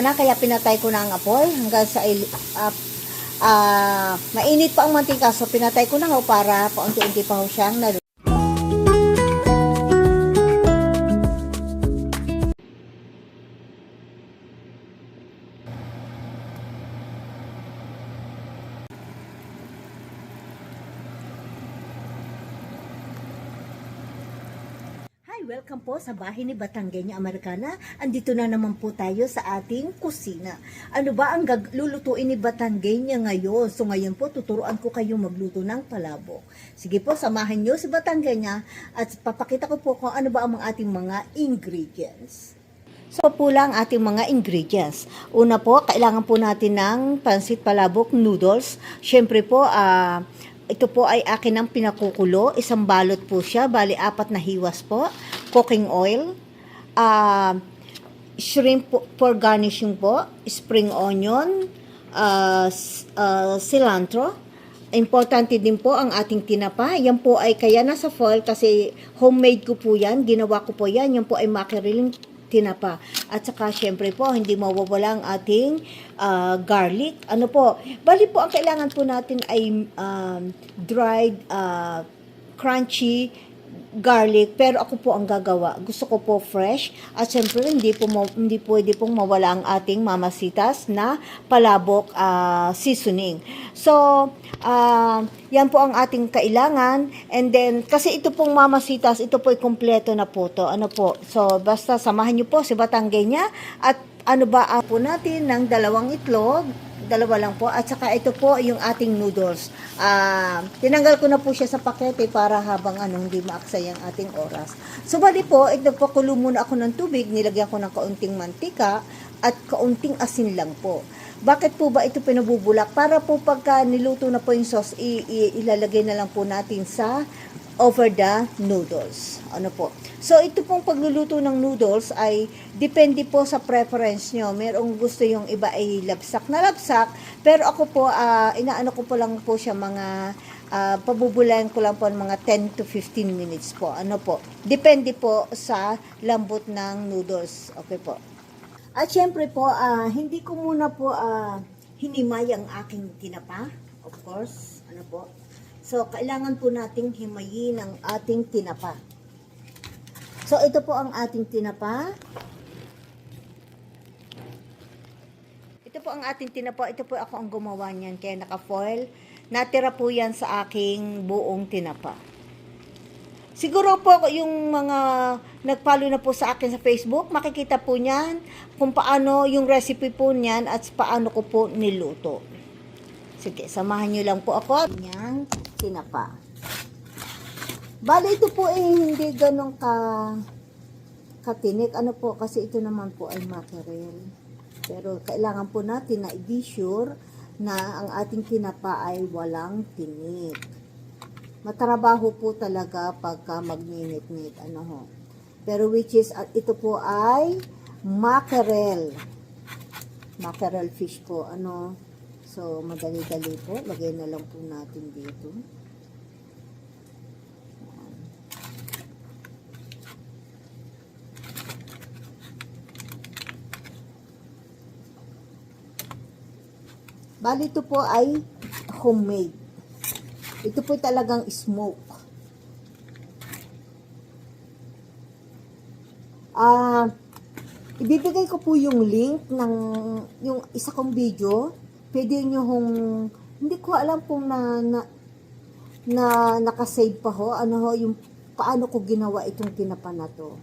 na, kaya pinatay ko na ang apoy hanggang sa ah, ah, mainit pa ang mantika. So, pinatay ko na ho para paunti-unti pa ho siyang nalu- welcome po sa bahay ni Batanggenya Americana. Andito na naman po tayo sa ating kusina. Ano ba ang lulutuin ni Batanggenya ngayon? So ngayon po, tuturuan ko kayo magluto ng palabok. Sige po, samahan nyo si Batanggenya at papakita ko po kung ano ba ang ating mga ingredients. So po lang ating mga ingredients. Una po, kailangan po natin ng pansit palabok noodles. Siyempre po, ah, ito po ay akin ang pinakukulo. Isang balot po siya, bali apat na hiwas po. Cooking oil, ah, shrimp for garnishing po, spring onion, s- ah, cilantro, Importante din po ang ating tinapa. Yan po ay kaya nasa foil kasi homemade ko po yan. Ginawa ko po yan. Yan po ay mackerel tinapa. At saka syempre po, hindi mawawala ang ating ah, garlic. Ano po? Bali po, ang kailangan po natin ay um, dried, ah, crunchy, garlic, pero ako po ang gagawa. Gusto ko po fresh at syempre hindi po hindi pwede pong mawala ang ating mamasitas na palabok ah, seasoning. So, ah, yan po ang ating kailangan and then kasi ito pong mamasitas, ito po ay kompleto na po to. Ano po? So, basta samahan niyo po si Batanggenya at ano ba ang po natin ng dalawang itlog, dalawa lang po. At saka ito po yung ating noodles. Ah, tinanggal ko na po siya sa pakete para habang ano, hindi maaksay ang ating oras. So, bali po, ito po, kulo muna ako ng tubig. Nilagyan ko ng kaunting mantika at kaunting asin lang po. Bakit po ba ito pinabubulak? Para po pagka niluto na po yung sauce, i- i- ilalagay na lang po natin sa over the noodles. Ano po? So, ito pong pagluluto ng noodles ay depende po sa preference nyo. Merong gusto yung iba ay labsak na labsak. Pero ako po, ah, inaano ko po lang po siya mga, uh, pabubulayan ko lang po mga 10 to 15 minutes po. Ano po? Depende po sa lambot ng noodles. Okay po. At syempre po, ah, hindi ko muna po ah, hinimay ang aking tinapa. Of course. So, kailangan po nating himayin ang ating tinapa. So, ito po ang ating tinapa. Ito po ang ating tinapa. Ito po ako ang gumawa niyan. Kaya naka-foil. Natira po yan sa aking buong tinapa. Siguro po yung mga nag-follow na po sa akin sa Facebook, makikita po niyan kung paano yung recipe po niyan at paano ko po niluto. Sige, samahan niyo lang po ako. Yan, tinapa. Bale, ito po ay hindi ganun ka katinik. Ano po, kasi ito naman po ay mackerel. Pero kailangan po natin na i-be sure na ang ating tinapa ay walang tinik. Matrabaho po talaga pagka magninit-nit. Ano ho. Pero which is, ito po ay mackerel. Mackerel fish po. Ano, So, madali-dali po. Lagay na lang po natin dito. Bali, ito po ay homemade. Ito po talagang smoke. Ah, ibibigay ko po yung link ng yung isa kong video pwede nyo hong, hindi ko alam kung na, na, na nakasave pa ho, ano ho, yung paano ko ginawa itong tinapa na to.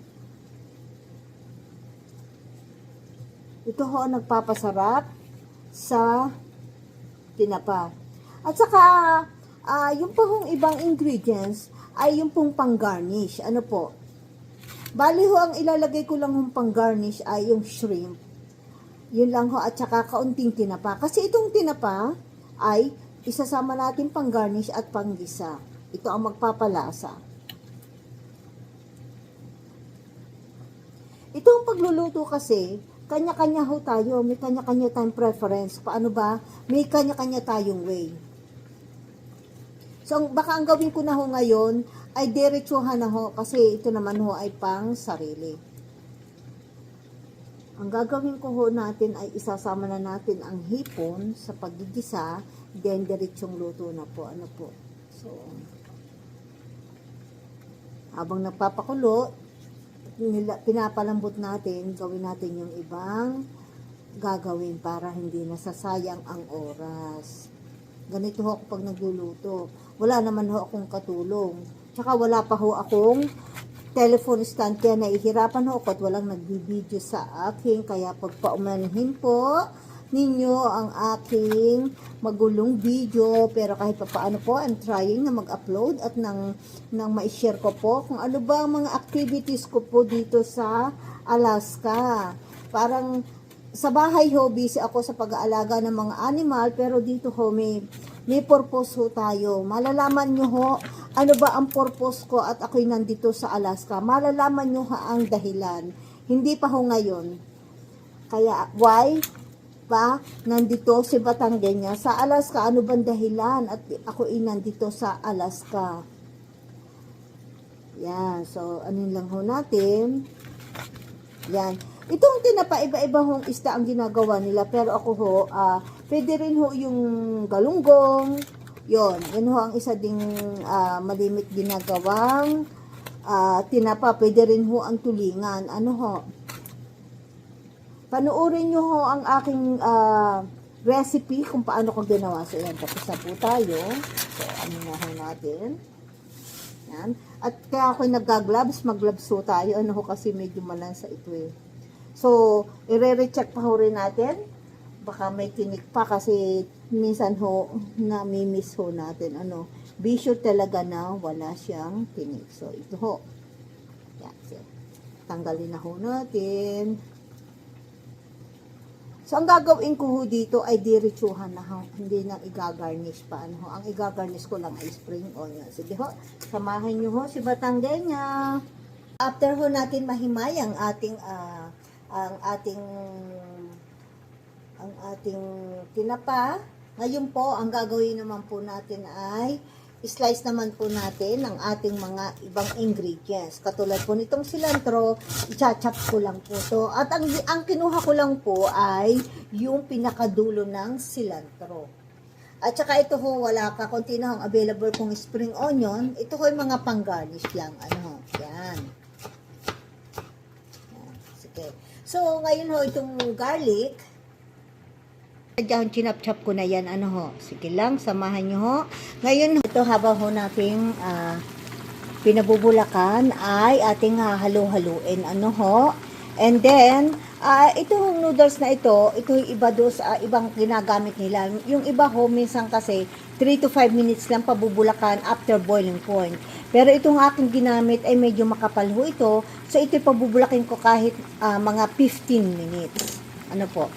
Ito ho nagpapasarap sa tinapa. At saka, ah yung hong ibang ingredients ay yung pong pang-garnish. Ano po? Bali ho, ang ilalagay ko lang hong pang-garnish ay yung shrimp. Yun lang ho, at saka kaunting tinapa. Kasi itong tinapa ay isasama natin pang garnish at panggisa. Ito ang magpapalasa. Ito ang pagluluto kasi, kanya-kanya ho tayo, may kanya-kanya tayong preference. Paano ba? May kanya-kanya tayong way. So, baka ang gawin ko na ho ngayon ay diretsuhan na ho kasi ito naman ho ay pang sarili. Ang gagawin ko ho natin ay isasama na natin ang hipon sa pagigisa, then diretsong luto na po. Ano po? So, habang nagpapakulo, pinapalambot natin, gawin natin yung ibang gagawin para hindi nasasayang ang oras. Ganito ho ako pag nagluluto. Wala naman ho akong katulong. Tsaka wala pa ho akong telephone stand kaya nahihirapan ho ako at walang nagbibideo sa akin. Kaya pagpaumanhin po ninyo ang aking magulong video pero kahit pa paano po I'm trying na mag-upload at nang, nang ma-share ko po kung ano ba ang mga activities ko po dito sa Alaska. Parang sa bahay ho, busy ako sa pag-aalaga ng mga animal, pero dito ho, may, may purpose ho tayo. Malalaman nyo ho, ano ba ang purpose ko at ako'y nandito sa Alaska. Malalaman nyo ha ang dahilan. Hindi pa ho ngayon. Kaya, why? Pa, nandito si Batanggenya sa Alaska. Ano bang dahilan? At ako'y nandito sa Alaska. Yan. So, yun lang ho natin. Yan. Itong tinapa, iba-iba hong isda ang ginagawa nila. Pero ako ho, ah, pwede rin ho yung galunggong. Yon, yun ho ang isa ding ah, malimit ginagawang ah, tinapa. Pwede rin ho ang tulingan. Ano ho? Panuorin nyo ho ang aking ah, recipe kung paano ko ginawa. So, yan, tapos na po tayo. So, ano na ho natin. Yan. At kaya ako nag-gloves, mag-gloves tayo. Ano ho kasi medyo malansa ito eh. So, ire-recheck pa ho rin natin. Baka may tinik pa kasi minsan ho, nami-miss ho natin. Ano, be sure talaga na wala siyang tinik. So, ito ho. Yan. So, tanggalin na ho natin. So, ang gagawin ko ho dito ay diretsuhan na ho. Hindi na igagarnish pa. Ano ho. Ang igagarnish ko lang ay spring onion. Sige ho, samahan nyo ho si Batanggenya. After ho natin mahimay ang ating ah, ang ating ang ating tinapa. Ngayon po, ang gagawin naman po natin ay slice naman po natin ang ating mga ibang ingredients. Katulad po nitong cilantro, i-chop ko lang po to. At ang, ang kinuha ko lang po ay yung pinakadulo ng cilantro. At saka ito ho, wala ka, konti na ang available kong spring onion. Ito ho yung mga pang-garnish lang. Ano yan. Yan, Sige. So, ngayon ho, itong garlic, Diyan, chinap-chop ko na yan. Ano ho? Sige lang, samahan nyo ho. Ngayon, ito habang ho nating ah, pinabubulakan ay ating hahalo-haluin. Ano ho? And then, ah, ito hong noodles na ito, ito yung iba do sa ibang ginagamit nila. Yung iba ho, minsan kasi 3 to 5 minutes lang pabubulakan after boiling point. Pero itong aking ginamit ay medyo makapal ho ito. So, ito pabubulakin ko kahit ah, mga 15 minutes. Ano po?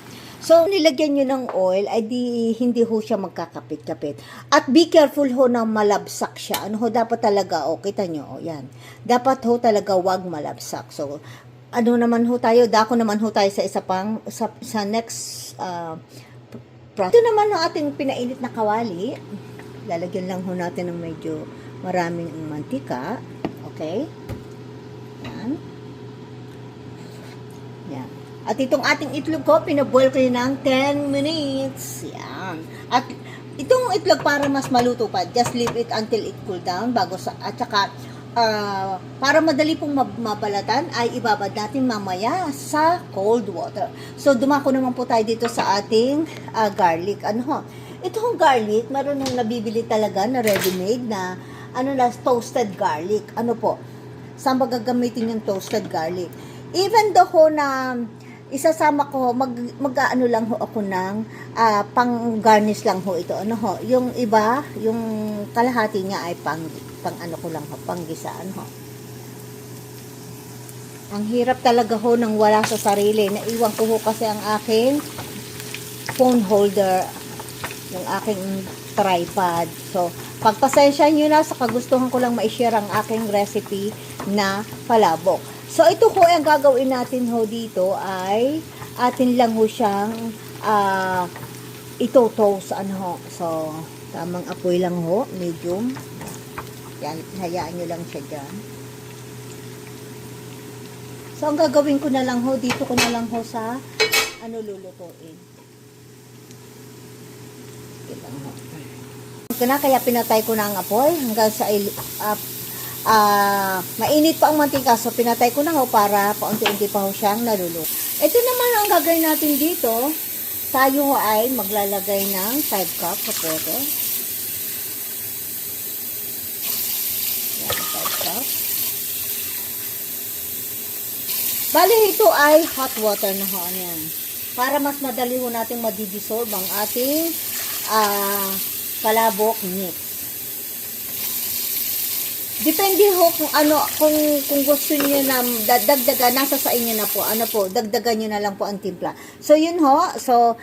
So, nilagyan nyo ng oil, ay di, hindi ho siya magkakapit-kapit. At be careful ho na malabsak siya. Ano ho, dapat talaga, o, kita nyo, o, yan. Dapat ho talaga wag malabsak. So, ano naman ho tayo, dako naman ho tayo sa isa pang, sa, sa next, uh, process. Ito naman ho ating pinainit na kawali. Lalagyan lang ho natin ng medyo maraming mantika. Okay? Yan. Yan. At itong ating itlog ko, pinaboil ko yun ng 10 minutes. Yan. At itong itlog para mas maluto pa, just leave it until it cool down bago sa, at saka ah, para madali pong mab- mabalatan ay ibabad natin mamaya sa cold water. So dumako naman po tayo dito sa ating ah, garlic. Ano ho? Itong garlic, meron nang nabibili talaga na ready-made na ano na toasted garlic. Ano po? Saan ba gagamitin yung toasted garlic? Even though ho na isasama ko, mag, mag-ano lang ho ako ng ah, pang garnish lang ho ito. Ano ho? Yung iba, yung kalahati niya ay pang, pang ano ko lang ho, pang gisaan ho. Ang hirap talaga ho nang wala sa sarili. Naiwan ko ho kasi ang aking phone holder, yung aking tripod. So, pagpasensya nyo na sa kagustuhan ko lang ma-share ang aking recipe na palabok. So, ito ho ang gagawin natin ho dito ay atin lang ho siyang ah, ito toast ano ho. So, tamang apoy lang ho, medium. Yan, hayaan nyo lang siya dyan. So, ang gagawin ko na lang ho, dito ko na lang ho sa ano lulutuin. Sige lang ho. Ito na, kaya pinatay ko na ang apoy hanggang sa ah, ah, mainit pa ang mantika. So, pinatay ko na ho para paunti-unti pa ho siyang naluluto. Ito naman ang gagawin natin dito. Tayo ho ay maglalagay ng 5 cup sa pote. Yan, 5 cup. Bali, ito ay hot water na ho. Ano yan? Para mas madali ho natin madidissolve ang ating ah, palabok mix. Depende ho kung ano, kung, kung gusto niyo na da- dagdagan, nasa sa inyo na po. Ano po, dagdagan niyo na lang po ang timpla. So, yun ho. So,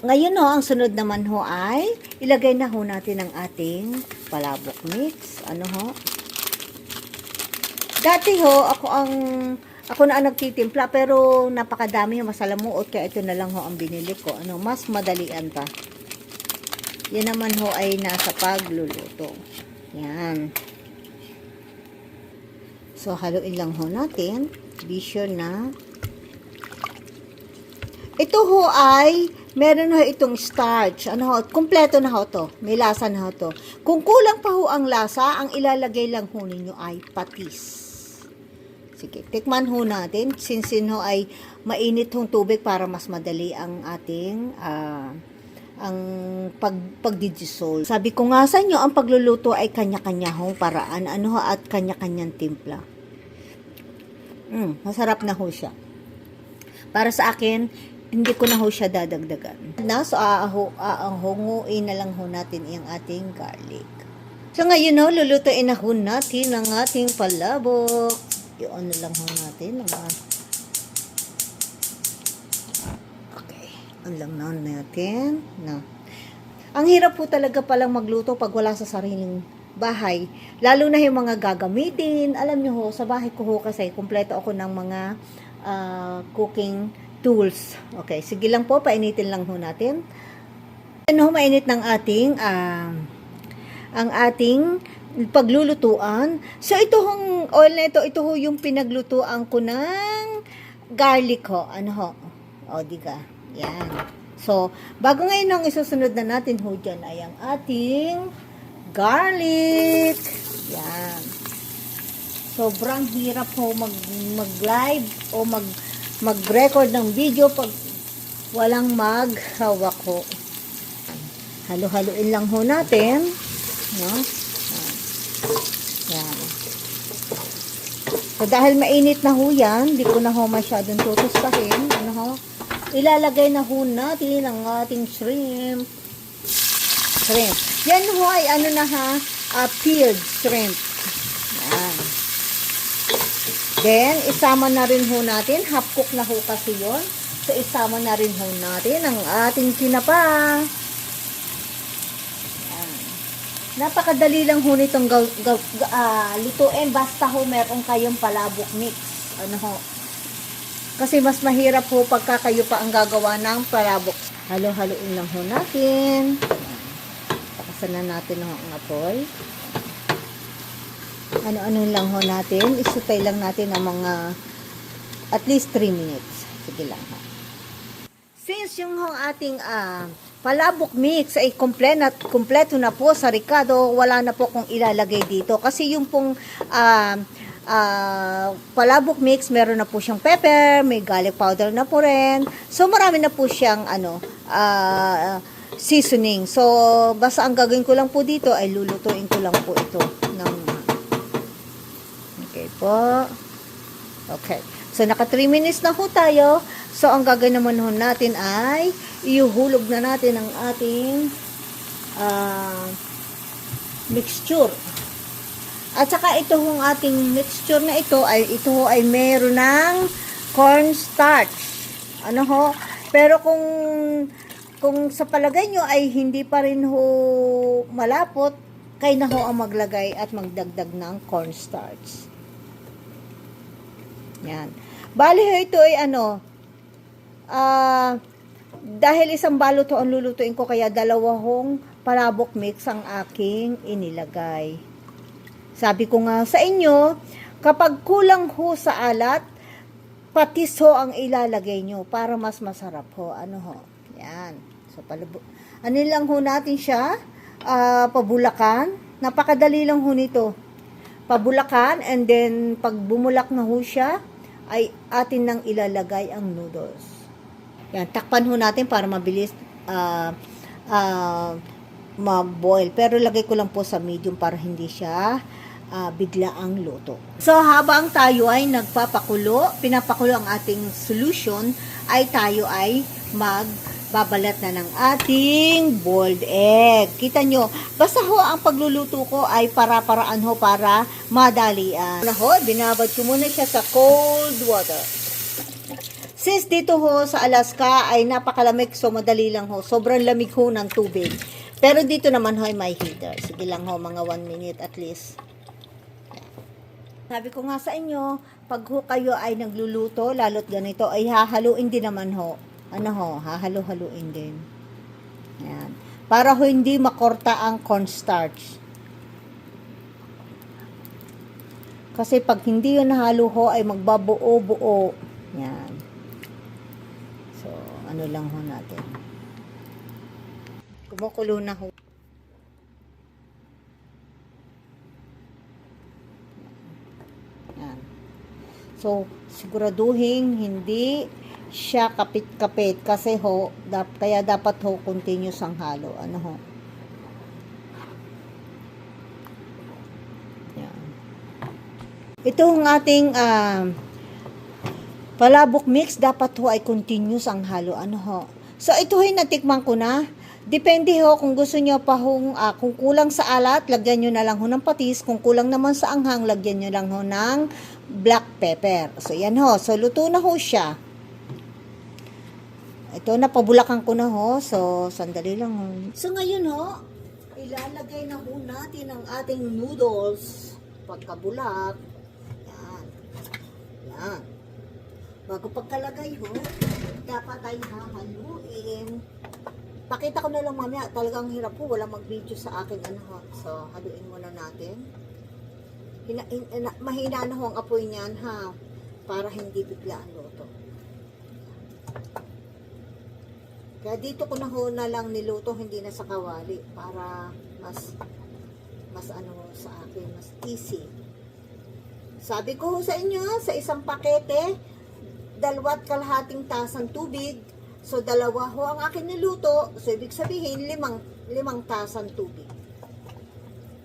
ngayon ho, ang sunod naman ho ay, ilagay na ho natin ang ating palabok mix. Ano ho? Dati ho, ako ang, ako na ang nagtitimpla, pero napakadami yung masalamuot, kaya ito na lang ho ang binili ko. Ano, mas madalian pa. Yan naman ho ay nasa pagluluto. Yan. So, haluin lang ho natin. Be sure na. Ito ho ay, meron ho itong starch. Ano ho, kumpleto na ho to. May lasa na ho to. Kung kulang pa ho ang lasa, ang ilalagay lang ho ninyo ay patis. Sige, tikman ho natin. Since yun ho ay mainit hong tubig para mas madali ang ating ah, ang pag pagdidissolve. Sabi ko nga sa inyo, ang pagluluto ay kanya-kanya hong paraan. Ano ho at kanya-kanyang timpla. Mm, masarap na ho siya. Para sa akin, hindi ko na ho siya dadagdagan. Na, so aaho, aahunguin na lang ho natin yung ating garlic. So ngayon ho, lulutuin na ho natin ang ating palabok. I-on na lang ho natin ang ah. On lang na natin. Na. Ang hirap po talaga palang magluto pag wala sa sariling bahay. Lalo na yung mga gagamitin. Alam niyo ho, sa bahay ko ho kasi kumpleto ako ng mga ah, cooking tools. Okay, sige lang po, painitin lang ho natin. Ano ho, mainit ng ating ah, ang ating paglulutuan. So, ito hong oil na ito, ito ho yung pinaglutuan ko ng garlic ho. Ano ho? O, di. Yan. So, bago ngayon ang isusunod na natin ho dyan ay ang ating garlic. Yan. Sobrang hirap ho mag, mag-live o mag, mag-record ng video pag walang maghawak ho. Halo-haloin lang ho natin. No? Yan. So, dahil mainit na ho yan, di ko na ho masyadong tutustahin. Ano ho? Ilalagay na ho natin ang ating shrimp. Shrimp. Yan ho ay ano na ha, uh, peeled shrimp. Yan. Then, isama na rin ho natin. Half cook na ho kasi yon. So, isama na rin ho natin ang ating tinapa. Napakadali lang ho nitong gaw, gaw, ga- ah, lutuin basta ho meron kayong palabok mix. Ano ho? Kasi mas mahirap ho pagka kayo pa ang gagawa ng palabok. Halo-haloin lang ho natin. Takasan na natin ho ang apoy. Ano-ano lang ho natin. Isutay lang natin ng mga at least 3 minutes. Sige lang ha. Since yung hong ating ah, palabok mix ay kompleto kompleto na po sa Ricardo, wala na po kung ilalagay dito. Kasi yung pong ah, ah, palabok mix, meron na po siyang pepper, may garlic powder na po rin. So marami na po siyang ano, ah, seasoning. So basta ang gagawin ko lang po dito ay lulutuin ko lang po ito ng Okay po. Okay. So, naka 3 minutes na ho tayo. So, ang gagawin naman ho natin ay iuhulog na natin ang ating ah, mixture. At saka ito hong ating mixture na ito ay ito ho ay meron ng cornstarch. Ano ho? Pero kung kung sa palagay nyo ay hindi pa rin ho malapot, kayo na ho ang maglagay at magdagdag ng cornstarch. Yan. Bali ho ito ay ano, ah, dahil isang balot ho ang lulutuin ko, kaya dalawang palabok mix ang aking inilagay. Sabi ko nga sa inyo, kapag kulang ho sa alat, patis ho ang ilalagay nyo para mas masarap ho. Ano ho? Yan. So, palubo. Ano lang ho natin siya? Ah, pabulakan. Napakadali lang ho nito. Pabulakan and then pag bumulak na ho siya, ay atin nang ilalagay ang noodles. Yan, takpan ho natin para mabilis ah ah, ma-boil. Pero lagay ko lang po sa medium para hindi siya ah, bigla ang luto. So habang tayo ay nagpapakulo, pinapakulo ang ating solution, ay tayo ay magbabalat na ng ating boiled egg. Kita nyo, basta ho ang pagluluto ko ay para-paraan ho para madalian. Na ho, binabad ko muna siya sa cold water. Since dito ho sa Alaska ay napakalamig so madali lang ho. Sobrang lamig ho ng tubig. Pero dito naman ho ay may heater. Sige lang ho mga 1 minute at least. Sabi ko nga sa inyo, pag ho kayo ay nagluluto, lalo't ganito, ay hahaluin din naman ho. Ano ho, hahalo-haluin din. Ayan. Para ho hindi makorta ang cornstarch. Kasi pag hindi yun nahalo ho, ay magbabuo-buo. Yan. So, ano lang ho natin. Kumukulo na ho. Yan. So, siguraduhin hindi siya kapit-kapit kasi ho, dap, kaya dapat ho continuous ang halo. Ano ho? Yan. Ito ang ating ah, palabok mix, dapat ho ay continuous ang halo. Ano ho? So, ito ay natikman ko na. Depende ho kung gusto nyo pa hong, ah, kung kulang sa alat, lagyan nyo na lang ho ng patis. Kung kulang naman sa anghang, lagyan nyo lang ho ng black pepper. So, yan ho. So, luto na ho siya. Ito, napabulakan ko na ho. So, sandali lang ho. So, ngayon ho, ilalagay na ho natin ang ating noodles. Pagkabulak. Yan. Yan. Bago pagkalagay ho, dapat ay hahaluin. Pakita ko na lang mamaya, talagang hirap po, wala mag-video sa akin ano ho. So, haluin muna natin. Hina, hin, ina- mahina na ho ang apoy niyan ha, para hindi bigla ang luto. Kaya dito ko na ho na lang niluto, hindi na sa kawali, para mas, mas ano sa akin, mas easy. Sabi ko sa inyo, sa isang pakete, dalawat kalahating tasang tubig. So, dalawa ho ang akin niluto. So, ibig sabihin, limang, limang tasang tubig.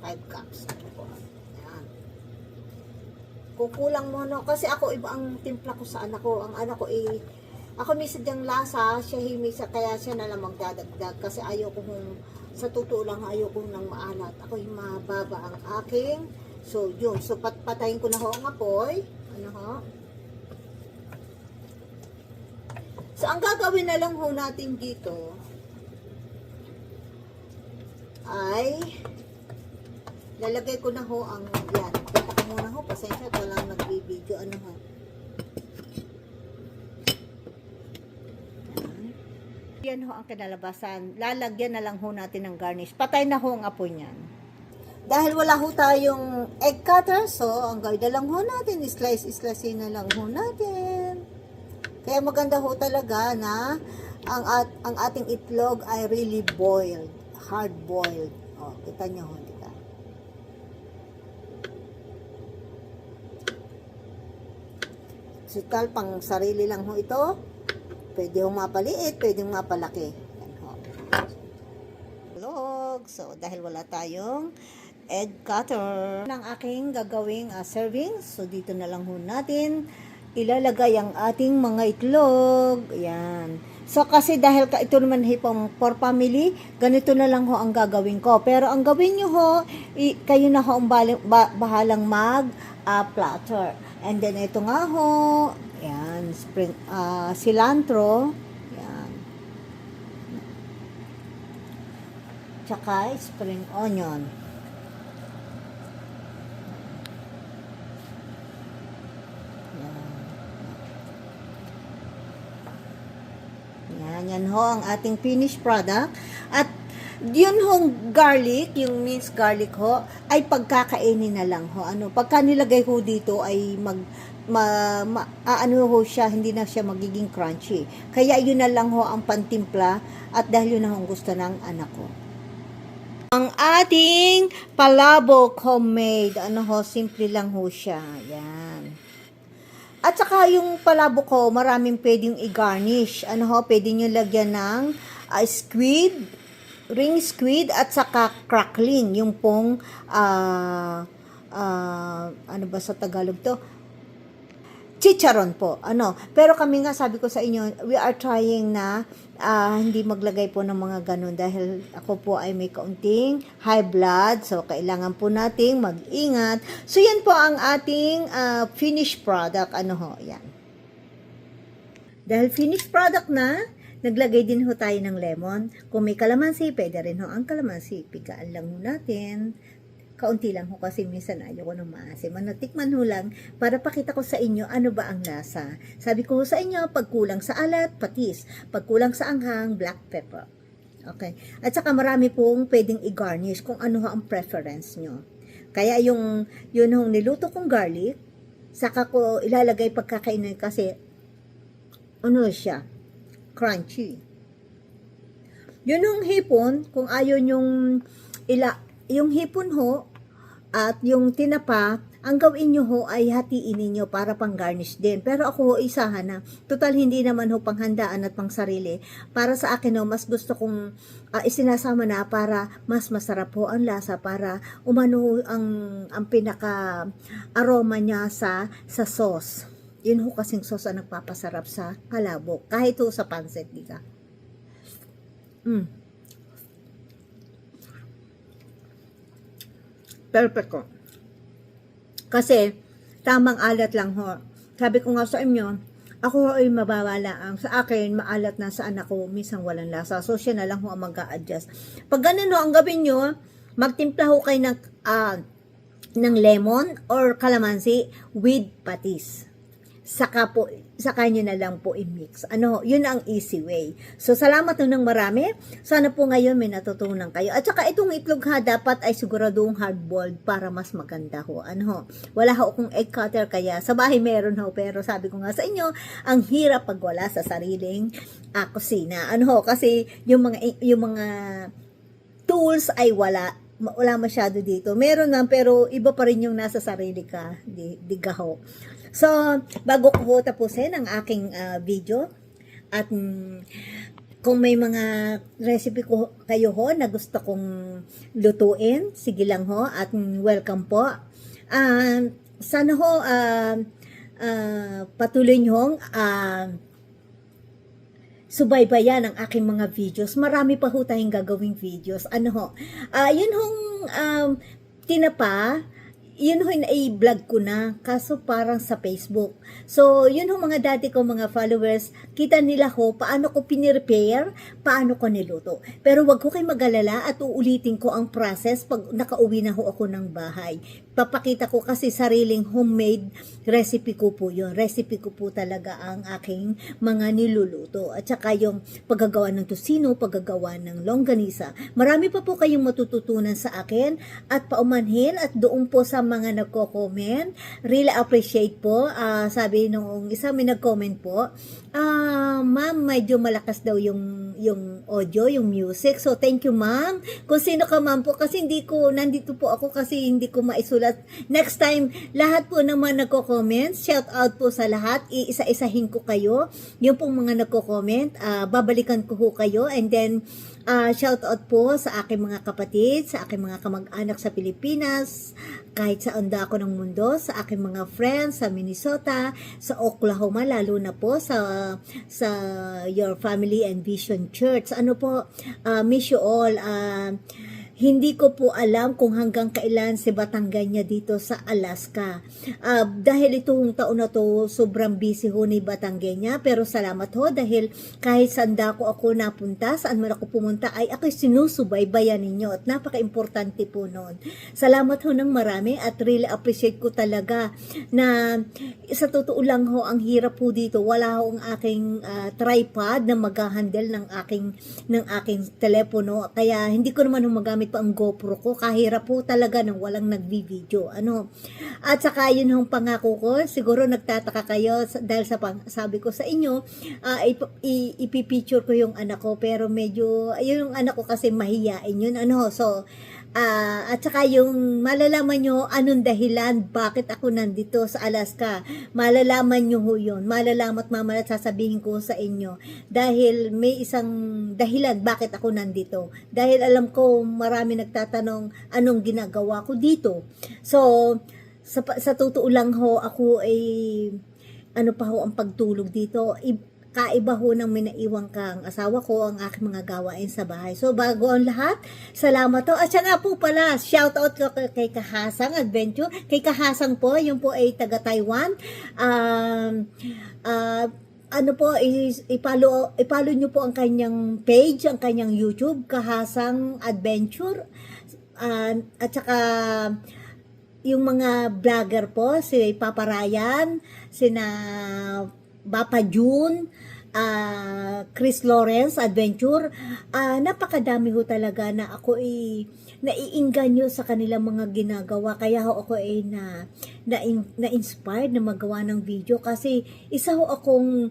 5 cups. Ayan. Kung kulang mo, no? Kasi ako, iba ang timpla ko sa anak ko. Ang anak ko, eh, ako minsan yung lasa, siya himisa, kaya siya na lang magdadagdag. Kasi ayaw ko kung, sa totoo lang, ayaw ko nang maalat. Ako mababa ang aking. So, yun. So, pat patayin ko na ho ang apoy. Ano ho? So, ang gagawin na lang ho natin dito ay lalagay ko na ho ang yan. Kita ko muna ho. Pasensya ko lang nagbibideo. Ano ho? Yan. Ho ang kinalabasan. Lalagyan na lang ho natin ng garnish. Patay na ho ang apoy niyan. Dahil wala ho tayong egg cutter, so ang gawin na lang ho natin, slice-slice na lang ho natin. Kaya maganda ho talaga na ang, at, ang ating itlog ay really boiled, hard boiled. O, kita nyo ho, di ba? Pang sarili lang ho ito. Pwede ho mapaliit, pwede mapalaki. Yan ho. So, dahil wala tayong egg cutter ng aking gagawing uh, serving. So, dito na lang ho natin ilalagay ang ating mga itlog. Yan. So, kasi dahil ka, ito naman hipong for family, ganito na lang ho ang gagawin ko. Pero ang gawin nyo ho, i, kayo na ho ang bali, ba, bahalang mag uh, platter. And then, ito nga ho, yan, spring, uh, cilantro, yan. Tsaka spring onion. Yan, yan ho ang ating finished product. At yun hong garlic, yung minced garlic ho, ay pagkakainin na lang ho. Ano, pagka nilagay ho dito ay mag ma, ma aano ho siya, hindi na siya magiging crunchy. Kaya yun na lang ho ang pantimpla at dahil yun na ho gusto ng anak ko. Ang ating palabok homemade, ano ho, simple lang ho siya. Yan. At saka yung palabok ko, maraming pwedeng i-garnish. Ano ho, pwede nyo lagyan ng ah, squid, ring squid, at saka crackling. Yung pong, ah, ah, ano ba sa Tagalog to? Chicharon po. Ano, pero kami nga sabi ko sa inyo, we are trying na ah, hindi maglagay po ng mga ganun dahil ako po ay may kaunting high blood. So, kailangan po nating mag-ingat. So, yan po ang ating ah, finished product. Ano ho, yan. Dahil finished product na, naglagay din ho tayo ng lemon. Kung may kalamansi, pwede rin ho ang kalamansi. Pigaan lang ho natin. Kaunti lang ho kasi minsan ayoko ng maasim. Ano, tikman ho lang para pakita ko sa inyo ano ba ang lasa. Sabi ko sa inyo, pag kulang sa alat, patis. Pag kulang sa anghang, black pepper. Okay. At saka marami pong pwedeng i-garnish kung ano ho ang preference nyo. Kaya yung, yun hong niluto kong garlic, saka ko ilalagay pagkakainin kasi ano siya, crunchy. Yun yung hipon, kung ayaw yung ila, yung hipon ho, at yung tinapa, ang gawin nyo ho ay hatiin ninyo para pang garnish din. Pero ako ho isahan na. Total hindi naman ho panghandaan at pang sarili. Para sa akin ho, mas gusto kong ah, isinasama na para mas masarap ho ang lasa para umano ang, ang pinaka aroma niya sa, sa sauce. Yun ho kasing sauce ang nagpapasarap sa kalabok. Kahit ho sa pansit, di ka. Mm. Perfect ko. Kasi, tamang alat lang ho. Sabi ko nga sa inyo, ako ay mabawala ang sa akin, maalat na sa anak ko, minsan walang lasa. So, siya na lang ho ang mag adjust Pag ganun ho, ang gawin nyo, magtimpla ho kayo ng, ah, ng lemon or calamansi with patis. Saka po, saka nyo na lang po i-mix. Ano, yun ang easy way. So, salamat nun ng marami. Sana po ngayon may natutunan kayo. At saka itong itlog ha, dapat ay siguradong hard-boiled para mas maganda ho. Ano ho, wala ho akong egg cutter kaya sa bahay meron ho. Pero sabi ko nga sa inyo, ang hirap pag wala sa sariling ah, kusina. Ano ho, kasi yung mga, yung mga tools ay wala wala masyado dito. Meron na pero iba pa rin yung nasa sarili ka, di, di gaho. So, bago ko tapusin ang aking ah, video at mm, kung may mga recipe ko kayo ho na gusto kong lutuin, sige lang ho at mm, welcome po. Ah, sana ho ah, ah, patuloy nyo ah, subaybayan ang aking mga videos. Marami pa ho tayong gagawing videos. Ano ho? Ah, yun hong um, tinapa, yun ho i-vlog ko na. Kaso parang sa Facebook. So, yun ho mga dati ko mga followers, kita nila ho paano ko pinirepare, paano ko niluto. Pero wag ko kayo mag-alala at uulitin ko ang process pag nakauwi na ho ako ng bahay. Papakita ko kasi sariling homemade recipe ko po yun. Recipe ko po talaga ang aking mga niluluto. At saka yung paggagawa ng tusino, paggagawa ng longganisa. Marami pa po kayong matututunan sa akin at paumanhin at doon po sa mga nagko-comment. Really appreciate po. Ah, sabi nung isa may nag-comment po, ah, ma'am, medyo malakas daw yung, yung audio, yung music. So, thank you, ma'am. Kung sino ka, ma'am po, kasi hindi ko, nandito po ako kasi hindi ko maisulat. Next time, lahat po naman nagko-comment, shout out po sa lahat. Iisa-isahin ko kayo. Yung pong mga nagko-comment, ah, babalikan ko ho kayo. And then, ah, shout out po sa aking mga kapatid, sa aking mga kamag-anak sa Pilipinas, kahit sa anda ako ng mundo, sa aking mga friends sa Minnesota, sa Oklahoma, lalo na po sa sa Your Family and Vision Church. Ano po, ah, miss you all. ah, hindi ko po alam kung hanggang kailan si Batangganya dito sa Alaska. Ah, dahil itong taon na to, sobrang busy ho ni Batangganya. Pero salamat ho dahil kahit saan ko ako napunta, saan man ako pumunta, ay ako'y sinusubaybayan ninyo. At napaka-importante po noon. Salamat ho ng marami at really appreciate ko talaga na sa totoo lang ho, ang hirap po dito. Wala ho ang aking ah, tripod na mag-handle ng aking, ng aking telepono. Kaya hindi ko naman magamit po ang GoPro ko. Kahirap po talaga nang walang nagbi-video. Ano? At saka yun yung pangako ko. Siguro nagtataka kayo dahil sa pang, sabi ko sa inyo, ah, ip- i- ipipicture ko yung anak ko. Pero medyo, yung anak ko kasi mahiyain yun. Ano? So, Ah, at saka yung malalaman nyo anong dahilan bakit ako nandito sa Alaska. Malalaman nyo ho yun. Malalaman at mamaya sasabihin ko sa inyo. Dahil may isang dahilan bakit ako nandito. Dahil alam ko marami nagtatanong anong ginagawa ko dito. So, sa, sa totoo lang ho, ako ay ano pa ho ang pagtulog dito. Kaiba ho ng minaiwang kang asawa ko ang aking mga gawain sa bahay. So, bago ang lahat, salamat to. At siya nga po pala, shout out ko kay, Kahasang Adventure. Kay Kahasang po, yung po ay taga Taiwan. Um, ah, ano po, ipalo, ipalo nyo po ang kanyang page, ang kanyang YouTube, Kahasang Adventure. Ah, at saka, yung mga vlogger po, si Papa Ryan, sina Bapa June, ah, Chris Lawrence Adventure, ah, napakadami ho talaga na ako ay naiinganyo sa kanilang mga ginagawa. Kaya ho ako ay na, na, na-inspired na magawa ng video kasi isa ho akong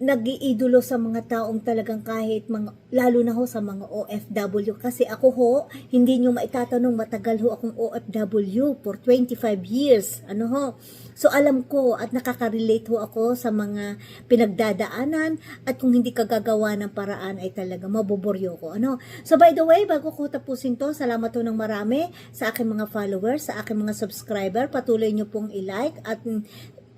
nag-iidolo sa mga taong talagang kahit mga, lalo na ho sa mga OFW kasi ako ho, hindi nyo maitatanong matagal ho akong OFW for 25 years. Ano ho? So alam ko at nakaka-relate ho ako sa mga pinagdadaanan at kung hindi ka gagawa ng paraan ay talaga maboboryo ko. Ano? So by the way, bago ko tapusin to, salamat ho ng marami sa aking mga followers, sa aking mga subscriber. Patuloy nyo pong i-like at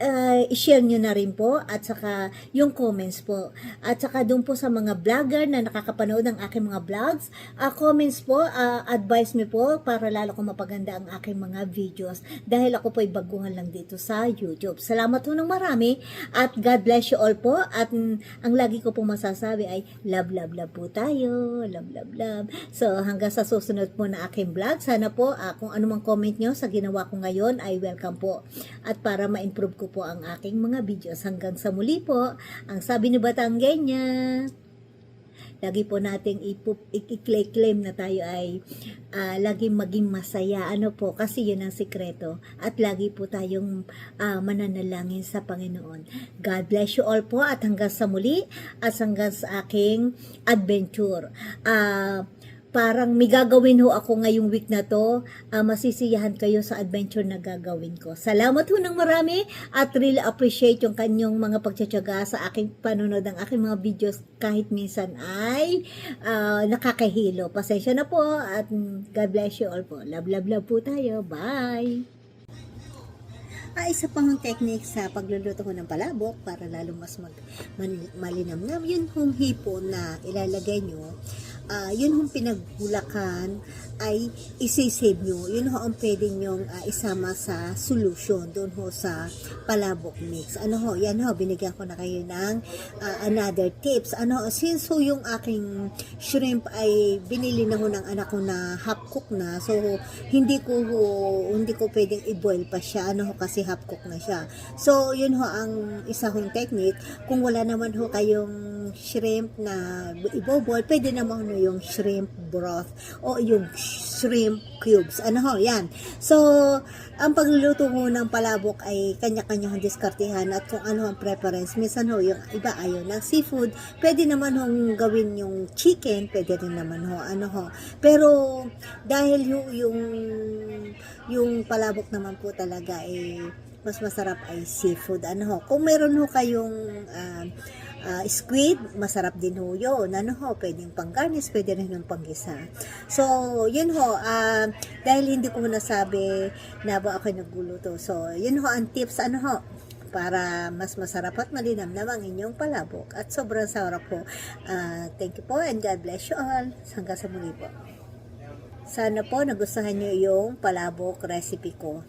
uh, i-share nyo na rin po at saka yung comments po. At saka doon po sa mga vlogger na nakakapanood ng aking mga vlogs, uh, comments po, uh, advice me po para lalo ko mapaganda ang aking mga videos dahil ako po ay baguhan lang dito sa YouTube. Salamat po ng marami at God bless you all po at mm, ang lagi ko po masasabi ay love, love, love po tayo. Love, love, love. So hanggang sa susunod po na aking vlog, sana po uh, kung anumang comment nyo sa ginawa ko ngayon ay welcome po. At para ma-improve ko po ang aking mga videos. Hanggang sa muli po, ang sabi ni Batanggenya, lagi po nating i-claim na tayo ay ah, laging maging masaya. Ano po, kasi yun ang sikreto. At lagi po tayong ah, mananalangin sa Panginoon. God bless you all po at hanggang sa muli at hanggang sa aking adventure. Ah, parang may gagawin ho ako ngayong week na to. Ah, masisiyahan kayo sa adventure na gagawin ko. Salamat ho ng marami at really appreciate yung kanyang mga pagtsatsaga sa aking panonood ng aking mga videos kahit minsan ay ah, nakakahilo. Pasensya na po at God bless you all po. Love, love, love po tayo. Bye! Ah, isa pang technique sa pagluluto ko ng palabok para lalo mas mag, man, malinamnam. Yun hong hipon na ilalagay nyo, ah, yun hong pinagbulakan ay isisave nyo. Yun ho ang pwede nyong ah, isama sa solution doon ho sa palabok mix. Ano ho, yan ho, binigyan ko na kayo ng ah, another tips. Ano, since ho yung aking shrimp ay binili na ho ng anak ko na half cook na, so hindi ko ho, hindi ko pwedeng i-boil pa siya. Ano ho, kasi half cook na siya. So, yun ho ang isa hong technique. Kung wala naman ho kayong shrimp na ibobol, pwede naman ho yung shrimp broth o yung shrimp cubes. Ano ho, yan. So, ang pagluluto ho ng palabok ay kanya-kanyang diskartehan at kung ano ang preference. Minsan ho, yung iba ayaw ng seafood. Pwede naman hong gawin yung chicken, pwede rin naman ho, ano ho. Pero, dahil yung, yung, yung palabok naman po talaga ay mas masarap ay seafood. Ano ho, kung meron ho kayong um, ah, squid, masarap din ho yun. Ano ho, pwedeng pang garnish, pwede rin yung panggisa. So, yun ho, ah, dahil hindi ko nasabi na ba ako nagluluto. So, yun ho ang tips, ano ho, para mas masarap at malinamnam ang inyong palabok. At sobrang sarap po. Ah, thank you po and God bless you all. Hanggang sa muli po. Sana po nagustuhan nyo yung palabok recipe ko.